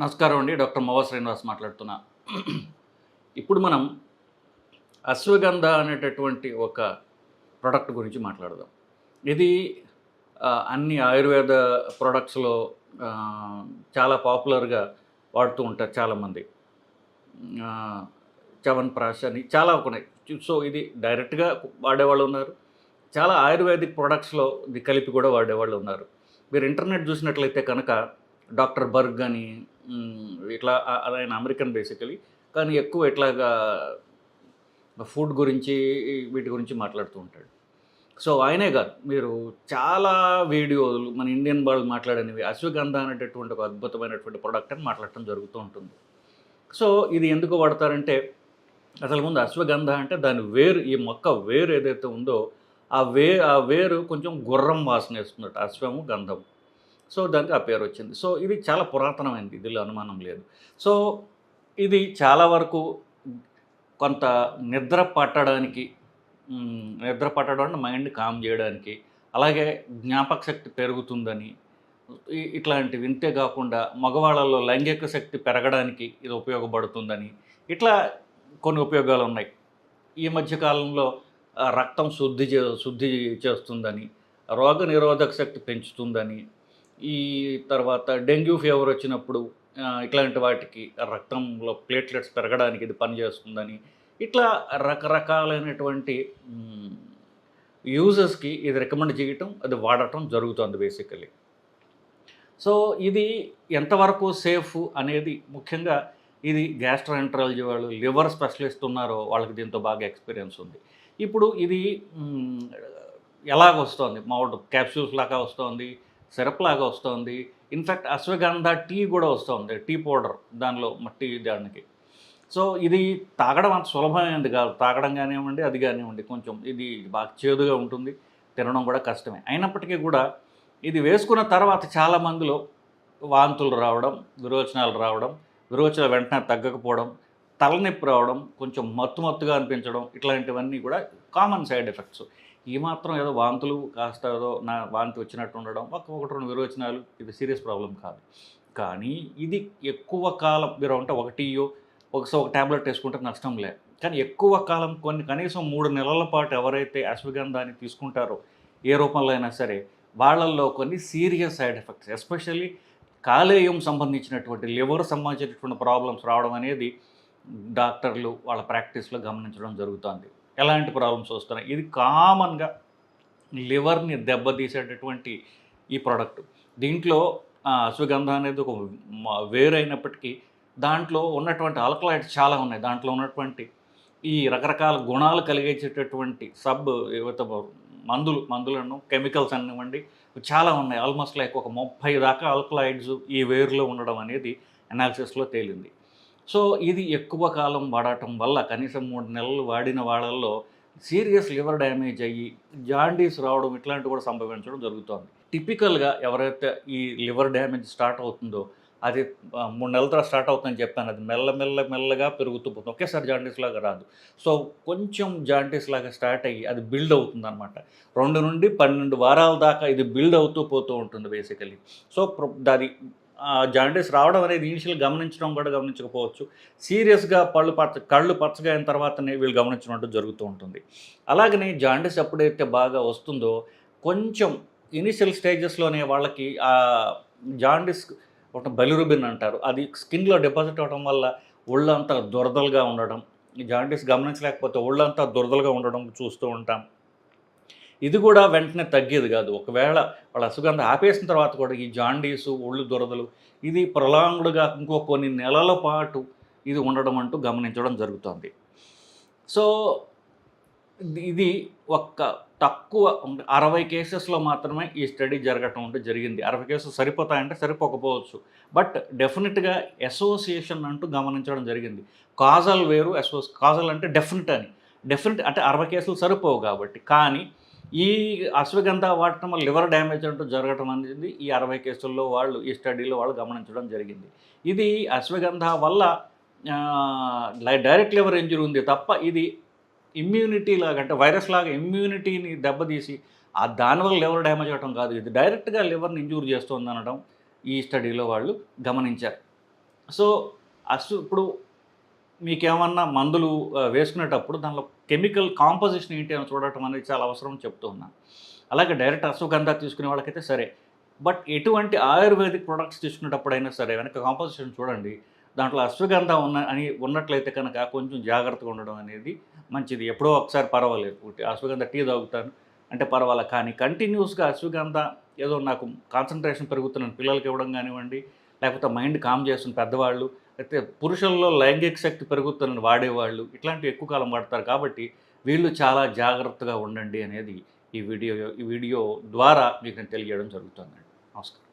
నమస్కారం అండి డాక్టర్ మవ శ్రీనివాస్ మాట్లాడుతున్నా. ఇప్పుడు మనం అశ్వగంధ అనేటటువంటి ఒక ప్రోడక్ట్ గురించి మాట్లాడదాం. ఇది అన్ని ఆయుర్వేద ప్రోడక్ట్స్లో చాలా పాపులర్గా వాడుతూ ఉంటారు చాలామంది. చవన్ ప్రాష్ అని చాలా ఉన్నాయి సో ఇది డైరెక్ట్గా వాడేవాళ్ళు ఉన్నారు. చాలా ఆయుర్వేదిక్ ప్రొడక్ట్స్లో ఇది కలిపి కూడా వాడేవాళ్ళు ఉన్నారు. మీరు ఇంటర్నెట్ చూసినట్లయితే కనుక డాక్టర్ బర్గ్ అని ఇట్లా ఆయన అమెరికన్ బేసికలీ. కానీ ఎక్కువ ఇట్లాగా ఫుడ్ గురించి వీటి గురించి మాట్లాడుతూ ఉంటాడు. సో ఆయనే కాదు మీరు చాలా వీడియోలు మన ఇండియన్ వాళ్ళు మాట్లాడనివి అశ్వగంధ అనేటటువంటి ఒక అద్భుతమైనటువంటి ప్రోడక్ట్ అని మాట్లాడటం జరుగుతూ ఉంటుంది. సో ఇది ఎందుకు వాడతారంటే అసలు ముందు అశ్వగంధ అంటే దాని వేరు ఈ మొక్క వేరు ఏదైతే ఉందో ఆ వే ఆ వేరు కొంచెం గుర్రం వాసన వేస్తుందట అశ్వము గంధం సో దానికి ఆ పేరు వచ్చింది సో ఇది చాలా పురాతనమైనది ఇదిలో అనుమానం లేదు. సో ఇది చాలా వరకు కొంత నిద్ర పట్టడానికి నిద్ర పట్టడం మైండ్ కామ్ చేయడానికి అలాగే జ్ఞాపక శక్తి పెరుగుతుందని ఇట్లాంటివి ఇంతే కాకుండా మగవాళ్ళలో లైంగిక శక్తి పెరగడానికి ఇది ఉపయోగపడుతుందని ఇట్లా కొన్ని ఉపయోగాలు ఉన్నాయి. ఈ మధ్యకాలంలో రక్తం శుద్ధి చే శుద్ధి చేస్తుందని రోగ నిరోధక శక్తి పెంచుతుందని ఈ తర్వాత డెంగ్యూ ఫీవర్ వచ్చినప్పుడు ఇట్లాంటి వాటికి రక్తంలో ప్లేట్లెట్స్ పెరగడానికి ఇది పనిచేస్తుందని ఇట్లా రకరకాలైనటువంటి యూజర్స్కి ఇది రికమెండ్ చేయటం అది వాడటం జరుగుతుంది బేసికలీ సో ఇది ఎంతవరకు సేఫ్ అనేది ముఖ్యంగా ఇది గ్యాస్ట్రోఎంట్రాలజీ వాళ్ళు లివర్ స్పెషలిస్ట్ ఉన్నారో వాళ్ళకి దీంతో బాగా ఎక్స్పీరియన్స్ ఉంది. ఇప్పుడు ఇది ఎలాగ వస్తుంది మామూలు క్యాప్సూల్స్ లాగా వస్తుంది. సిరప్ లాగా వస్తుంది ఇన్ఫ్యాక్ట్ అశ్వగంధ టీ కూడా వస్తుంది. టీ పౌడర్ దానిలో మట్టి దానికి. సో ఇది తాగడం అంత సులభమైనది కాదు. తాగడం కానివ్వండి అది కానివ్వండి కొంచెం ఇది బాగా చేదుగా ఉంటుంది. తినడం కూడా కష్టమే. అయినప్పటికీ కూడా ఇది వేసుకున్న తర్వాత చాలా మందిలో వాంతులు రావడం విరోచనాలు రావడం విరోచనాలు వెంటనే తగ్గకపోవడం తలనొప్పి రావడం కొంచెం మత్తు మత్తుగా అనిపించడం ఇట్లాంటివన్నీ కూడా కామన్ సైడ్ ఎఫెక్ట్స్. ఈ మాత్రం ఏదో వాంతులు కాస్త ఏదో నా వాంతి వచ్చినట్టు ఉండడం ఒక ఒకటి రెండు విరోచనాలు ఇది సీరియస్ ప్రాబ్లం కాదు. కానీ ఇది ఎక్కువ కాలం మీరు అంటే ఒకటియో ఒకసారి ఒక ట్యాబ్లెట్ వేసుకుంటే నష్టం లే. కానీ ఎక్కువ కాలం కొన్ని కనీసం మూడు నెలల పాటు ఎవరైతే అశ్వగంధాన్ని తీసుకుంటారో ఏ రూపంలో అయినా సరే వాళ్ళల్లో కొన్ని సీరియస్ సైడ్ ఎఫెక్ట్స్ ఎస్పెషల్లీ కాలేయం సంబంధించినటువంటి లివర్ సంబంధించినటువంటి ప్రాబ్లమ్స్ రావడం అనేది డాక్టర్లు వాళ్ళ ప్రాక్టీస్లో గమనించడం జరుగుతుంది. ఎలాంటి ప్రాబ్లమ్స్ వస్తున్నాయి? ఇది కామన్గా లివర్ని దెబ్బతీసేటటువంటి ఈ ప్రోడక్ట్. దీంట్లో అశ్వగంధ అనేది ఒక వేరైనప్పటికీ దాంట్లో ఉన్నటువంటి ఆల్కలైడ్స్ చాలా ఉన్నాయి. దాంట్లో ఉన్నటువంటి ఈ రకరకాల గుణాలు కలిగించేటటువంటి సబ్ ఏవైతే మందులు మందులను కెమికల్స్ అనివ్వండి చాలా ఉన్నాయి. ఆల్మోస్ట్ లైక్ ఒక ముప్పై దాకా ఆల్కలైడ్స్ ఈ వేరులో ఉండడం అనేది అనాలిసిస్లో తేలింది. సో ఇది ఎక్కువ కాలం వాడటం వల్ల కనీసం మూడు నెలలు వాడిన వాళ్ళల్లో సీరియస్ లివర్ డ్యామేజ్ అయ్యి జాండీస్ రావడం ఇట్లాంటివి కూడా సంభవించడం జరుగుతోంది. టిపికల్గా ఎవరైతే ఈ లివర్ డ్యామేజ్ స్టార్ట్ అవుతుందో అది మూడు నెలల తర్వాత స్టార్ట్ అవుతుందని చెప్పాను అది మెల్ల మెల్ల మెల్లగా పెరుగుతూ పోతుంది. ఒకేసారి జాండీస్ లాగా రాదు. సో కొంచెం జాండీస్ లాగా స్టార్ట్ అయ్యి అది బిల్డ్ అవుతుంది అనమాట రెండు నుండి పన్నెండు వారాల దాకా ఇది బిల్డ్ అవుతూ పోతూ ఉంటుంది బేసికలీ. సో ప్ర- దాని జాండీస్ రావడం అనేది ఇనిషియల్ గమనించడం కూడా గమనించకపోవచ్చు. సీరియస్గా పళ్ళు పచ్చ కళ్ళు పచ్చగా అయిన తర్వాతనే వీళ్ళు గమనించడం జరుగుతూ ఉంటుంది. అలాగనే జాండీస్ ఎప్పుడైతే బాగా వస్తుందో కొంచెం ఇనిషియల్ స్టేజెస్లోనే వాళ్ళకి ఆ జాండీస్ ఒక బలిరుబిన్ అంటారు. అది స్కిన్లో డిపాజిట్ అవ్వడం వల్ల ఒళ్ళంతా దురదలుగా ఉండడం జాండీస్ గమనించలేకపోతే ఒళ్ళంతా దురదలుగా ఉండడం చూస్తూ ఉంటాం. ఇది కూడా వెంటనే తగ్గేది కాదు. ఒకవేళ వాళ్ళ అసుగంధ ఆపేసిన తర్వాత కూడా ఈ జాండీసు ఒళ్ళు దురదలు ఇది ప్రొలాంగ్డ్గా ఇంకో కొన్ని నెలల పాటు ఇది ఉండడం అంటూ గమనించడం జరుగుతుంది. సో ఇది- ఇది ఒక్క తక్కువ అరవై కేసెస్లో మాత్రమే ఈ స్టడీ జరగటం అంటే జరిగింది. అరవై కేసులు సరిపోతాయంటే సరిపోకపోవచ్చు. బట్ డెఫినెట్గా అసోసియేషన్ అంటూ గమనించడం జరిగింది. కాజల్ వేరు అసోస్ కాజల్ అంటే డెఫినెట్ అని. డెఫినెట్ అంటే అరవై కేసులు సరిపోవు కాబట్టి. కానీ ఈ అశ్వగంధ వాడటం వల్ల లివర్ డ్యామేజ్ అంటూ జరగటం అనేది ఈ అరవై కేసుల్లో వాళ్ళు ఈ స్టడీలో వాళ్ళు గమనించడం జరిగింది. ఇది అశ్వగంధ వల్ల లై- డైరెక్ట్ లివర్ ఇంజురీ ఉంది తప్ప ఇది ఇమ్యూనిటీ లాగా అంటే వైరస్ లాగా ఇమ్యూనిటీని దెబ్బతీసి ఆ దానివల్ల లివర్ డ్యామేజ్ అవడం కాదు. ఇది డైరెక్ట్గా లివర్ని ఇంజూర్ చేస్తుంది అనడం ఈ స్టడీలో వాళ్ళు గమనించారు. సో అసు ఇప్పుడు మీకేమన్నా మందులు వేసుకునేటప్పుడు దానిలో కెమికల్ కాంపోజిషన్ ఏంటి అని చూడటం అనేది చాలా అవసరం చెప్తూ ఉన్నాను అలాగే డైరెక్ట్ అశ్వగంధ తీసుకునే వాళ్ళకైతే సరే. బట్ ఎటువంటి ఆయుర్వేదిక్ ప్రొడక్ట్స్ తీసుకునేటప్పుడైనా సరే వెనక కాంపోజిషన్ చూడండి. దాంట్లో అశ్వగంధ ఉన్న అని ఉన్నట్లయితే కనుక కొంచెం జాగ్రత్తగా ఉండడం అనేది మంచిది. ఎప్పుడో ఒకసారి పర్వాలేదు. అశ్వగంధ టీ తాగుతాను. అంటే పర్వాలేదు కానీ కంటిన్యూస్గా అశ్వగంధ ఏదో నాకు కాన్సన్ట్రేషన్ పెరుగుతున్నాను పిల్లలకి ఇవ్వడం కానివ్వండి లేకపోతే మైండ్ కామ్ చేస్తున్న పెద్దవాళ్ళు అయితే పురుషుల్లో లైంగిక శక్తి పెరుగుతుందని వాడేవాళ్ళు ఇట్లాంటివి ఎక్కువ కాలం వాడతారు కాబట్టి వీళ్ళు చాలా జాగ్రత్తగా ఉండండి అనేది ఈ వీడియో ఈ వీడియో ద్వారా మీకు నేను తెలియజేయడం జరుగుతుందండి. నమస్కారం.